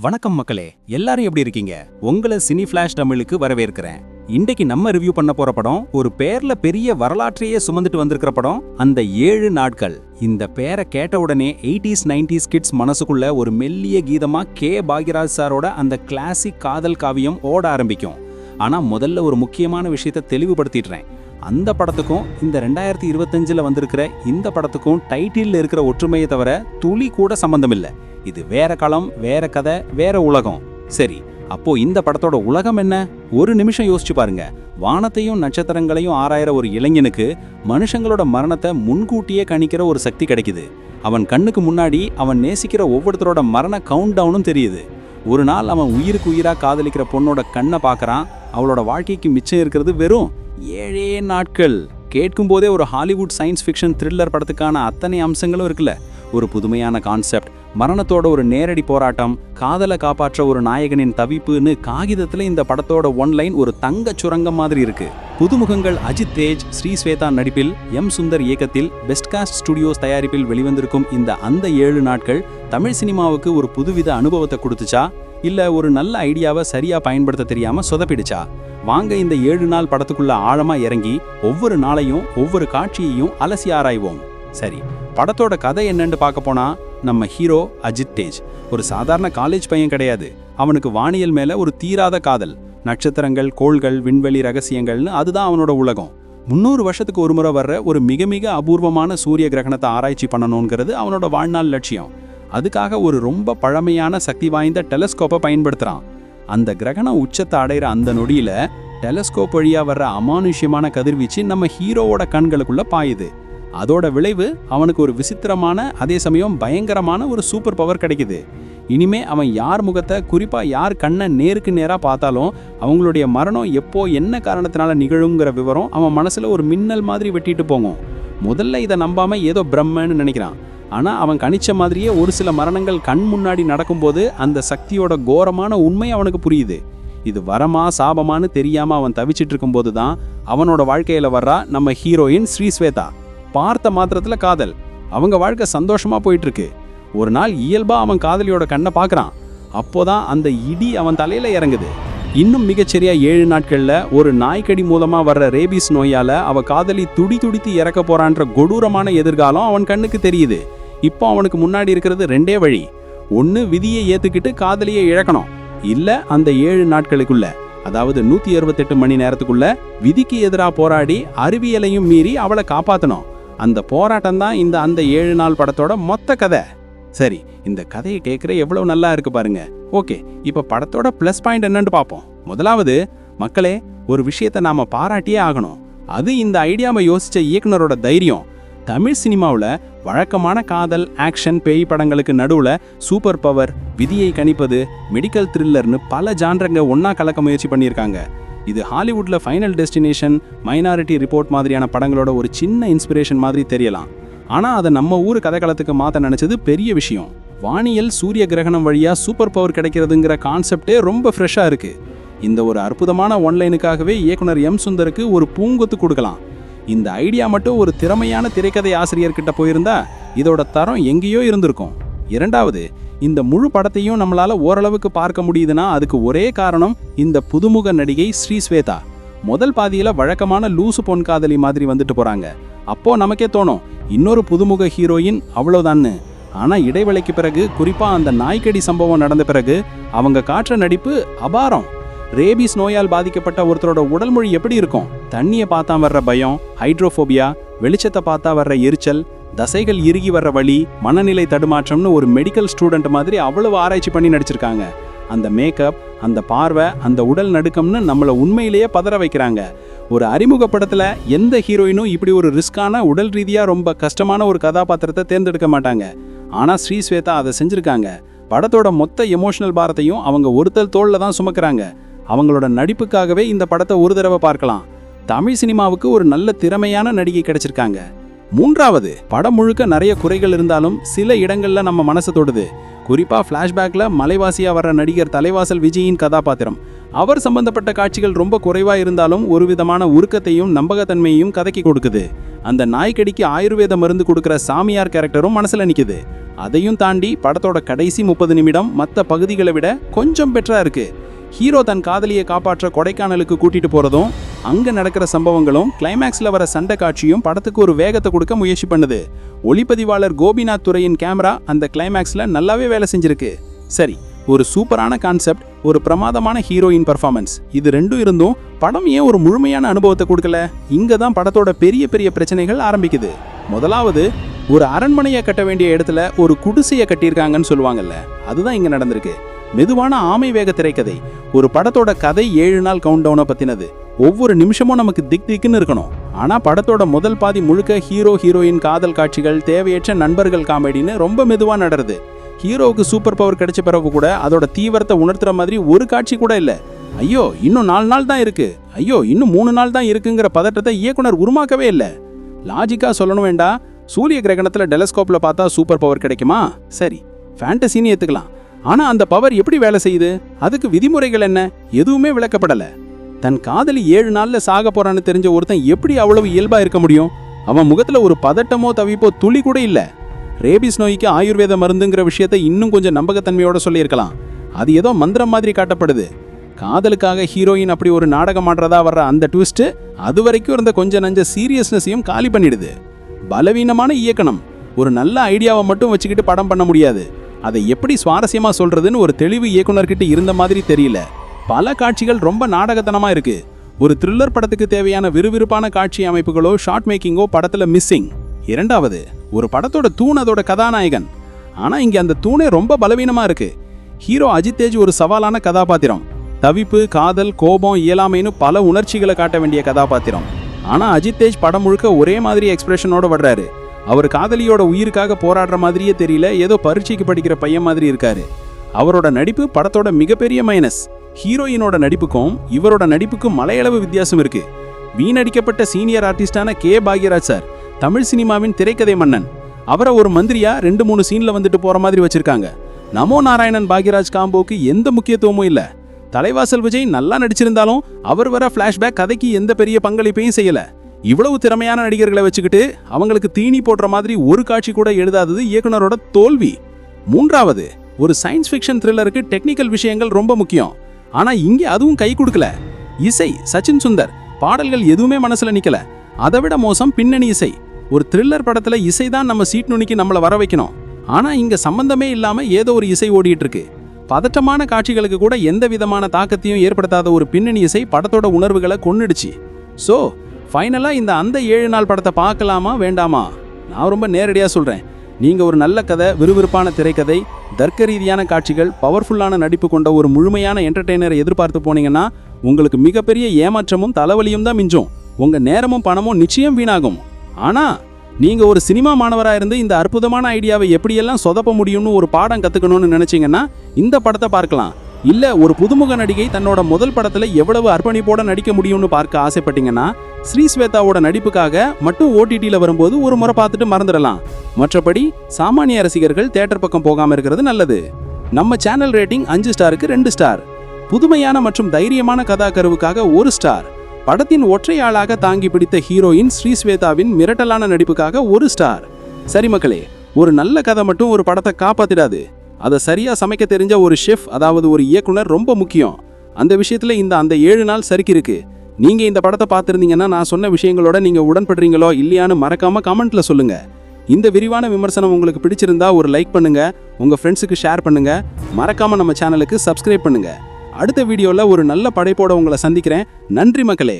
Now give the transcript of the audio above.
வணக்கம் மக்களே எல்லாரும் எப்படி இருக்கீங்க? உங்களை சினி ஃபிளாஷ் தமிழுக்கு வரவேற்கிறேன். இன்னைக்கு நம்ம ரிவ்யூ பண்ண போற படம் ஒரு பேர்ல பெரிய வரலாற்றையே சுமந்துட்டு வந்திருக்கிற படம் அந்த ஏழு நாட்கள். இந்த பேரை கேட்ட உடனே எயிட்டிஸ் நைன்டிஸ் கிட்ஸ் மனசுக்குள்ள ஒரு மெல்லிய கீதமா கே. பாகியராஜ் சாரோட அந்த கிளாசிக் காதல் காவியம் ஓட ஆரம்பிக்கும். ஆனா முதல்ல ஒரு முக்கியமான விஷயத்தை தெளிவுபடுத்திடுறேன். அந்த படத்துக்கும் இந்த ரெண்டாயிரத்தி இருபத்தஞ்சில் வந்திருக்கிற இந்த படத்துக்கும் டைட்டிலில் இருக்கிற ஒற்றுமையை தவிர துளி கூட சம்மந்தம் இல்லை இது வேற களம் வேற கதை வேற உலகம். சரி அப்போ இந்த படத்தோட உலகம் என்ன? ஒரு நிமிஷம் யோசிச்சு பாருங்க. வானத்தையும் நட்சத்திரங்களையும் ஆராயிற ஒரு இளைஞனுக்கு மனுஷங்களோட மரணத்தை முன்கூட்டியே கணிக்கிற ஒரு சக்தி கிடைக்குது. அவன் கண்ணுக்கு முன்னாடி அவன் நேசிக்கிற ஒவ்வொருத்தரோட மரண கவுண்ட் டவுனும் தெரியுது. ஒரு நாள் அவன் உயிருக்கு உயிராக காதலிக்கிற பொண்ணோட கண்ணை பார்க்குறான். அவளோட வாழ்க்கைக்கு மிச்சம் இருக்கிறது வெறும் ஏழே நாட்கள். கேட்கும் போதே ஒரு ஹாலிவுட் சயின்ஸ் ஃபிக்ஷன் த்ரில்லர் படத்துக்கான அத்தனை அம்சங்களும் இருக்குல்ல. ஒரு புதுமையான கான்செப்ட் மரணத்தோட ஒரு நேரடி போராட்டம் காதலை காப்பாற்ற ஒரு நாயகனின் தவிப்புன்னு காகிதத்துல இந்த படத்தோட ஒன்லைன் ஒரு தங்கச் சுரங்கம் மாதிரி இருக்கு. புதுமுகங்கள் அஜித் தேஜ் ஸ்ரீ ஸ்வேதா நடிப்பில் எம் சுந்தர் இயக்கத்தில் பெஸ்ட் காஸ்ட் ஸ்டுடியோஸ் தயாரிப்பில் வெளிவந்திருக்கும் இந்த அந்த ஏழு நாட்கள் தமிழ் சினிமாவுக்கு ஒரு புதுவித அனுபவத்தை கொடுத்துச்சா? இல்ல ஒரு நல்ல ஐடியாவை சரியா பயன்படுத்த தெரியாம சொதப்பிடுச்சா? வாங்க இந்த ஏழு நாள் படத்துக்குள்ள ஆழமா இறங்கி ஒவ்வொரு நாளையும் ஒவ்வொரு காட்சியையும் அலசி ஆராய்வோம். சரி படத்தோட கதை என்னன்னு பார்க்க போனா நம்ம ஹீரோ அஜித் தேஜ். ஒரு சாதாரண காலேஜ் பையன் கிடையாது. அவனுக்கு வானியல் மேல ஒரு தீராத காதல். நட்சத்திரங்கள் கோள்கள் விண்வெளி ரகசியங்கள்னு அதுதான் அவனோட உலகம். முந்நூறு வருஷத்துக்கு ஒரு முறை வர்ற ஒரு மிக மிக அபூர்வமான சூரிய கிரகணத்தை ஆராய்ச்சி பண்ணணுங்கிறது அவனோட வாழ்நாள் லட்சியம். அதுக்காக ஒரு ரொம்ப பழமையான சக்தி வாய்ந்த டெலஸ்கோப்பை பயன்படுத்துகிறான் அந்த கிரகணம் உச்சத்தை அடையிற அந்த நொடியில் டெலஸ்கோப் வழியாக வர்ற அமானுஷ்யமான கதிர்வீச்சு நம்ம ஹீரோவோட கண்களுக்குள்ளே பாயுது. அதோட விளைவு அவனுக்கு ஒரு விசித்திரமான அதே சமயம் பயங்கரமான ஒரு சூப்பர் பவர் கிடைக்குது. இனிமே அவன் யார் முகத்தை குறிப்பாக யார் கண்ணை நேருக்கு நேராக பார்த்தாலும் அவங்களுடைய மரணம் எப்போ என்ன காரணத்தினால நிகழுங்கிற விவரம் அவன் மனசில் ஒரு மின்னல் மாதிரி வெட்டிட்டு போகும். முதல்ல இதை நம்பாமல் ஏதோ பிரம்மன்னு நினைக்கிறான். ஆனால் அவன் கணிச்ச மாதிரியே ஒரு சில மரணங்கள் கண் முன்னாடி நடக்கும்போது அந்த சக்தியோட கோரமான உண்மை அவனுக்கு புரியுது. இது வரமா சாபமான்னு தெரியாம அவன் தவிச்சிட்டு இருக்கும்போது தான் அவனோட வாழ்க்கையில வர்றா நம்ம ஹீரோயின் ஸ்ரீஸ்வேதா. பார்த்த மாத்திரத்துல காதல். அவங்க வாழ்க்கை சந்தோஷமா போயிட்டு இருக்கு ஒரு நாள் இயல்பா அவன் காதலியோட கண்ணை பார்க்குறான். அப்போதான் அந்த இடி அவன் தலையில இறங்குது. இன்னும் மிகச்சரியா ஏழு நாட்கள்ல ஒரு நாய்க்கடி மூலமா வர்ற ரேபிஸ் நோயால அவ காதலி துடி துடித்து இறக்க போறான்ற கொடூரமான எதிர்காலம் அவன் கண்ணுக்கு தெரியுது. இப்போ அவனுக்கு முன்னாடி இருக்கிறது ரெண்டே வழி. ஒன்று விதியை ஏற்றுக்கிட்டு காதலியை இழக்கணும். இல்லை அந்த ஏழு நாட்களுக்குள்ள அதாவது நூற்றி அறுபத்தெட்டு மணி நேரத்துக்குள்ள விதிக்கு எதிராக போராடி அறிவியலையும் மீறி அவளை காப்பாற்றணும் அந்த போராட்டம் தான் இந்த அந்த ஏழு நாள் படத்தோட மொத்த கதை. சரி இந்த கதையை கேட்குற எவ்வளோ நல்லா இருக்கு பாருங்க. ஓகே இப்போ படத்தோட ப்ளஸ் பாயிண்ட் என்னன்னு பார்ப்போம். முதலாவது மக்களே ஒரு விஷயத்தை நாம் பாராட்டியே ஆகணும். அது இந்த ஐடியாவை யோசித்த இயக்குனரோட தைரியம். தமிழ் சினிமாவில் வழக்கமான காதல் ஆக்ஷன் பேய் படங்களுக்கு நடுவில் சூப்பர் பவர் விதியை கணிப்பது மெடிக்கல் த்ரில்லர்னு பல ஜான்றங்க ஒன்றா கலக்க முயற்சி பண்ணியிருக்காங்க. இது ஹாலிவுட்டில் ஃபைனல் டெஸ்டினேஷன் மைனாரிட்டி ரிப்போர்ட் மாதிரியான படங்களோட ஒரு சின்ன இன்ஸ்பிரேஷன் மாதிரி தெரியலாம். ஆனால் அதை நம்ம ஊர் கதைக்களத்துக்கு மாற்ற நினச்சது பெரிய விஷயம். வானியல் சூரிய கிரகணம் வழியாக சூப்பர் பவர் கிடைக்கிறதுங்கிற கான்செப்டே ரொம்ப ஃப்ரெஷ்ஷாக இருக்குது இந்த ஒரு அற்புதமான ஒன்லைனுக்காகவே இயக்குனர் எம் சுந்தருக்கு ஒரு பூங்கொத்து கொடுக்கலாம். இந்த ஐடியா மட்டும் ஒரு திறமையான திரைக்கதை ஆசிரியர்கிட்ட போயிருந்தா இதோட தரம் எங்கேயோ இருந்திருக்கும். இரண்டாவது இந்த முழு படத்தையும் நம்மளால ஓரளவுக்கு பார்க்க முடியுதுன்னா அதுக்கு ஒரே காரணம் இந்த புதுமுக நடிகை ஸ்ரீஸ்வேதா முதல் பாதியில வழக்கமான லூசு பொன் காதலி மாதிரி வந்துட்டு போறாங்க. அப்போ நமக்கே தோணும் இன்னொரு புதுமுக ஹீரோயின் அவ்வளோதான்னு. ஆனால் இடைவேளைக்கு பிறகு குறிப்பாக அந்த நாய்க்கடி சம்பவம் நடந்த பிறகு அவங்க காட்டுற நடிப்பு அபாரம். ரேபிஸ் நோயால் பாதிக்கப்பட்ட ஒருத்தரோட உடல் மொழி எப்படி இருக்கும்? தண்ணியை பார்த்தா வர்ற பயம் ஹைட்ரோஃபோபியா வெளிச்சத்தை பார்த்தா வர்ற எரிச்சல் தசைகள் இறுகி வர்ற வழி மனநிலை தடுமாற்றம்னு ஒரு மெடிக்கல் ஸ்டூடெண்ட் மாதிரி அவ்வளவு ஆராய்ச்சி பண்ணி நடிச்சிருக்காங்க. அந்த மேக்கப் அந்த பார்வை அந்த உடல் நடுக்கம்னு நம்மளை உண்மையிலேயே பதற வைக்கிறாங்க. ஒரு அறிமுக படத்தில் எந்த ஹீரோயினும் இப்படி ஒரு ரிஸ்கான உடல் ரீதியாக ரொம்ப கஷ்டமான ஒரு கதாபாத்திரத்தை தேர்ந்தெடுக்க மாட்டாங்க. ஆனா ஸ்ரீஸ்வேதா அதை செஞ்சுருக்காங்க. படத்தோட மொத்த எமோஷனல் பாரத்தையும் அவங்க ஒருத்தல் தோளில் தான் சுமக்கிறாங்க. அவங்களோட நடிப்புக்காகவே இந்த படத்தை ஒரு தடவை பார்க்கலாம். தமிழ் சினிமாவுக்கு ஒரு நல்ல திறமையான நடிகை கிடைச்சிருக்காங்க. மூன்றாவது படம் முழுக்க நிறைய குறைகள் இருந்தாலும் சில இடங்கள்ல நம்ம மனசை தொடுது. குறிப்பாக ஃப்ளாஷ்பேக்கில் மலைவாசியாக வர்ற நடிகர் தலைவாசல் விஜயின் கதாபாத்திரம். அவர் சம்பந்தப்பட்ட காட்சிகள் ரொம்ப குறைவாக இருந்தாலும் ஒரு விதமான உருக்கத்தையும் நம்பகத்தன்மையையும் கதக்கி கொடுக்குது. அந்த நாய்க்கடிக்கு ஆயுர்வேத மருந்து கொடுக்குற சாமியார் கேரக்டரும் மனசில் நிற்கிது அதையும் தாண்டி படத்தோட கடைசி முப்பது நிமிடம் மற்ற பகுதிகளை விட கொஞ்சம் பெட்டராக இருக்குது ஹீரோ தன் காதலியை காப்பாற்ற கொடைக்கானலுக்கு கூட்டிட்டு போறதும் அங்க நடக்கிற சம்பவங்களும் கிளைமேக்ஸ்ல வர சண்டை காட்சியும் படத்துக்கு ஒரு வேகத்தை கொடுக்க முயற்சி பண்ணுது. ஒளிப்பதிவாளர் கோபிநாத் துறையின் கேமரா அந்த கிளைமேக்ஸ்ல நல்லாவே வேலை செஞ்சிருக்கு. சரி ஒரு சூப்பரான கான்செப்ட் ஒரு பிரமாதமான ஹீரோயின் பர்ஃபார்மன்ஸ் இது ரெண்டும் இருந்தும் படம் ஏன் ஒரு முழுமையான அனுபவத்தை கொடுக்கல? இங்க தான் படத்தோட பெரிய பெரிய பிரச்சனைகள் ஆரம்பிக்குது. முதலாவது ஒரு அரண்மனையை கட்ட வேண்டிய இடத்துல ஒரு குடிசையை கட்டியிருக்காங்கன்னு சொல்லுவாங்கல்ல அதுதான் இங்க நடந்திருக்கு. மெதுவான ஆமை வேக திரைக்கதை. ஒரு படத்தோட கதை ஏழு நாள் கவுண்ட் டவுனை பத்தினது. ஒவ்வொரு நிமிஷமும் நமக்கு திக் திக்குன்னு இருக்கணும். ஆனா படத்தோட முதல் பாதி முழுக்க ஹீரோ ஹீரோயின் காதல் காட்சிகள் தேவையற்ற நண்பர்கள் காமெடின்னு ரொம்ப மெதுவா நடருது ஹீரோவுக்கு சூப்பர் பவர் கிடைச்ச பிறகு கூட அதோட தீவிரத்தை உணர்த்துற மாதிரி ஒரு காட்சி கூட இல்ல. ஐயோ இன்னும் நாலு நாள் தான் இருக்கு. ஐயோ இன்னும் மூணு நாள் தான் இருக்குங்கிற பதட்டத்தை இயக்குனர் உருமாக்கவே இல்லை. லாஜிக்கா சொல்லணும் வேண்டாம் சூரிய கிரகணத்துல டெலஸ்கோப்ல பார்த்தா சூப்பர் பவர் கிடைக்குமா? சரி ஃபேண்டசின்னு ஏத்துக்கலாம். ஆனா அந்த பவர் எப்படி வேலை செய்யுது? அதுக்கு விதிமுறைகள் என்ன? எதுவுமே விளக்கப்படல. தன் காதலி ஏழு நாள்ல சாக போறான்னு தெரிஞ்ச ஒருத்தன் எப்படி அவ்வளவு இயல்பா இருக்க முடியும்? அவன் முகத்துல ஒரு பதட்டமோ தவிப்போ துளி கூட இல்ல. ரேபிஸ் நோய்க்கு ஆயுர்வேத மருந்துங்கிற விஷயத்த இன்னும் கொஞ்சம் நம்பகத்தன்மையோட சொல்லியிருக்கலாம். அது ஏதோ மந்திரம் மாதிரி காட்டப்படுது. காதலுக்காக ஹீரோயின் அப்படி ஒரு நாடகம் ஆடுறதா வர்ற அந்த ட்விஸ்ட் அது வரைக்கும் இருந்த கொஞ்ச நஞ்ச சீரியஸ்னஸையும் காலி பண்ணிடுது. பலவீனமான இயக்கணம். ஒரு நல்ல ஐடியாவை மட்டும் வச்சுக்கிட்டு படம் பண்ண முடியாது. அதை எப்படி சுவாரஸ்யமா சொல்றதுன்னு ஒரு தெளிவு இயக்குனர்கிட்ட இருந்த மாதிரி தெரியல. பல காட்சிகள் ரொம்ப நாடகத்தனமா இருக்கு. ஒரு த்ரில்லர் படத்துக்கு தேவையான விறுவிறுப்பான காட்சி அமைப்புகளோ ஷார்ட் மேக்கிங்கோ படத்துல மிஸ்ஸிங் இரண்டாவது ஒரு படத்தோட தூண் அதோட கதாநாயகன். ஆனா இங்க அந்த தூணே ரொம்ப பலவீனமா இருக்கு. ஹீரோ அஜித் தேஜ் ஒரு சவாலான கதாபாத்திரம். தவிப்பு காதல் கோபம் இயலாமைன்னு பல உணர்ச்சிகளை காட்ட வேண்டிய கதாபாத்திரம். ஆனால் அஜித் தேஜ் படம் முழுக்க ஒரே மாதிரி எக்ஸ்பிரஷனோட வர்றாரு. அவர் காதலியோட உயிருக்காக போராடுற மாதிரியே தெரியல. ஏதோ பரீட்சைக்கு படிக்கிற பையன் மாதிரி இருக்காரு. அவரோட நடிப்பு படத்தோட மிகப்பெரிய மைனஸ் ஹீரோயினோட நடிப்புக்கும் இவரோட நடிப்புக்கும் மலையளவு வித்தியாசம் இருக்கு. வீணடிக்கப்பட்ட சீனியர் ஆர்டிஸ்டான கே. பாக்யராஜ் சார் தமிழ் சினிமாவின் திரைக்கதை மன்னன். அவரை ஒரு மந்திரியா ரெண்டு மூணு சீன்ல வந்துட்டு போற மாதிரி வச்சிருக்காங்க. நமோ நாராயணன் பாக்யராஜ் காம்போக்கு எந்த முக்கியத்துவமும் இல்ல. தலைவாசல் விஜய் நல்லா நடிச்சிருந்தாலும் அவர் வர ஃபிளாஷ்பேக் கதைக்கு எந்த பெரிய பங்களிப்பையும் செய்யல. இவ்வளவு திறமையான நடிகர்களை வச்சுக்கிட்டு அவங்களுக்கு தீனி போடுற மாதிரி ஒரு காட்சி கூட எழுதாதது இயக்குனரோட தோல்வி. மூன்றாவது ஒரு சயின்ஸ் ஃபிக்ஷன் த்ரில்லருக்கு டெக்னிக்கல் விஷயங்கள் ரொம்ப முக்கியம். ஆனா இங்கே அதுவும் கை கொடுக்கல. இசை சச்சின் சுந்தர் பாடல்கள் எதுவுமே மனசுல நிக்கல. அதை விட மோசம் பின்னணி இசை. ஒரு த்ரில்லர் படத்துல இசை தான் நம்ம சீட் நுனிக்கு நம்மளை வர வைக்கணும். ஆனா இங்க சம்பந்தமே இல்லாம ஏதோ ஒரு இசை ஓடிட்டு இருக்கு. பதட்டமான காட்சிகளுக்கு கூட எந்த விதமான தாக்கத்தையும் ஏற்படுத்தாத ஒரு பின்னணி இசை படத்தோட உணர்வுகளை கொன்னுடுச்சு. ஸோ ஃபைனலாக இந்த அந்த ஏழு நாள் படத்தை பார்க்கலாமா வேண்டாமா? நான் ரொம்ப நேரடியாக சொல்கிறேன் நீங்கள் ஒரு நல்ல கதை விறுவிறுப்பான திரைக்கதை தர்க்க ரீதியான காட்சிகள் பவர்ஃபுல்லான நடிப்பு கொண்ட ஒரு முழுமையான என்டர்டெய்னரை எதிர்பார்த்து போனீங்கன்னா உங்களுக்கு மிகப்பெரிய ஏமாற்றமும் தலைவலியும் தான் மிஞ்சும். உங்கள் நேரமும் பணமும் நிச்சயம் வீணாகும். ஆனால் நீங்கள் ஒரு சினிமா மாணவராக இருந்து இந்த அற்புதமான ஐடியாவை எப்படியெல்லாம் சொதப்ப முடியும்னு ஒரு பாடம் கற்றுக்கணும்னு நினச்சிங்கன்னா இந்த படத்தை பார்க்கலாம். இல்லை ஒரு புதுமுக நடிகை தன்னோட முதல் படத்தில் எவ்வளவு அர்ப்பணிப்போட நடிக்க முடியும்னு பார்க்க ஆசைப்பட்டீங்கன்னா ஸ்ரீ ஸ்வேதாவோட நடிப்புக்காக மட்டும் ஓடிடியில் வரும்போது ஒரு முறை பார்த்துட்டு மறந்துடலாம். மற்றபடி சாமானிய ரசிகர்கள் தேட்டர் பக்கம் போகாமல் இருக்கிறது நல்லது. நம்ம சேனல் ரேட்டிங் அஞ்சு ஸ்டாருக்கு ரெண்டு ஸ்டார். புதுமையான மற்றும் தைரியமான கதாகருவுக்காக ஒரு ஸ்டார். படத்தின் ஒற்றையாளாக தாங்கி பிடித்த ஹீரோயின் ஸ்ரீஸ்வேதாவின் மிரட்டலான நடிப்புக்காக ஒரு ஸ்டார். சரி மக்களே ஒரு நல்ல கதை மட்டும் ஒரு படத்தை காப்பாத்திடாது. அதை சரியாக சமைக்க தெரிஞ்ச ஒரு ஷெஃப் அதாவது ஒரு இயக்குனர் ரொம்ப முக்கியம். அந்த விஷயத்தில் இந்த அந்த ஏழு நாள் சரிக்கு இருக்கு. நீங்கள் இந்த படத்தை பார்த்துருந்தீங்கன்னா நான் சொன்ன விஷயங்களோட நீங்கள் உடன்படுறீங்களோ இல்லையான்னு மறக்காமல் கமெண்ட்டில் சொல்லுங்கள் இந்த விரிவான விமர்சனம் உங்களுக்கு பிடிச்சிருந்தா ஒரு லைக் பண்ணுங்கள் உங்கள் ஃப்ரெண்ட்ஸுக்கு ஷேர் பண்ணுங்கள் மறக்காமல் நம்ம சேனலுக்கு சப்ஸ்கிரைப் பண்ணுங்கள் அடுத்த வீடியோவில் ஒரு நல்ல படைப்போட உங்களை சந்திக்கிறேன். நன்றி மக்களே!